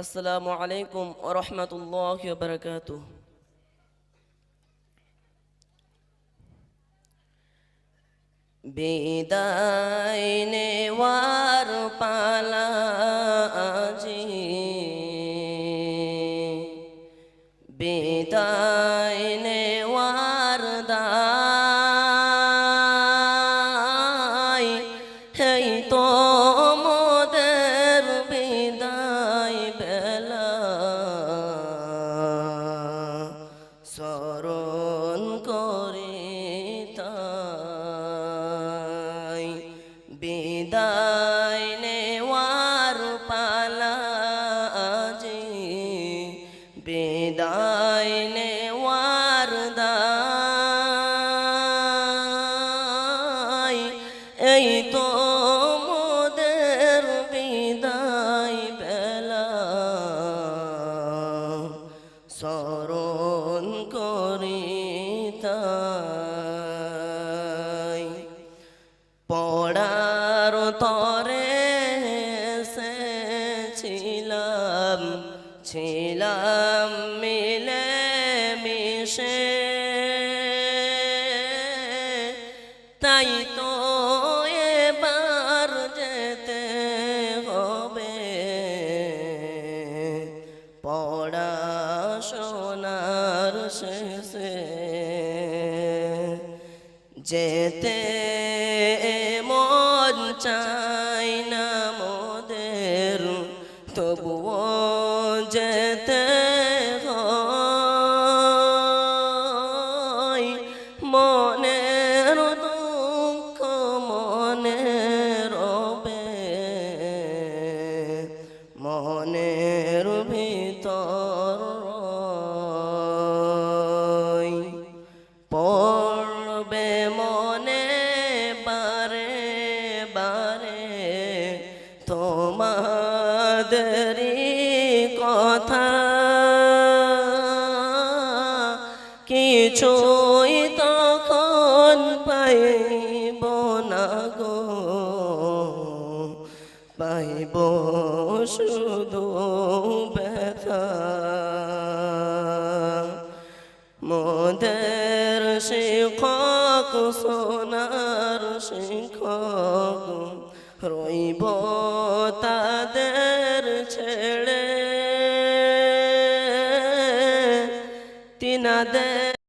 আসসালামু আলাইকুম ওরহমতুল্লাহ বারকাত বিদায় নেওয়ার পালা আজি বিদায় নেওয়ার দায় হেই তো বিদায় নেওয়ার পালা আজি। বিদায় নেওয়ার দায়। এই তো মোদের বিদায় বেলা। স্মরণ তরে ছিলাম ছিলাম মিলে মিশে। তাই তো এবার যেতে হবে। পড়াশোনার শেষে যেতে মন চাই না মোদের তবুও যেতে মনের দুঃখ মনে রবে মনের ভিতর তোমাদেরই কথা। কিছুই তখন পাইব না শুধু ব্যথা। মোদের শিক্ষক সোনার শিক্ষক রইব তাদের ছেড়ে। তিনাদের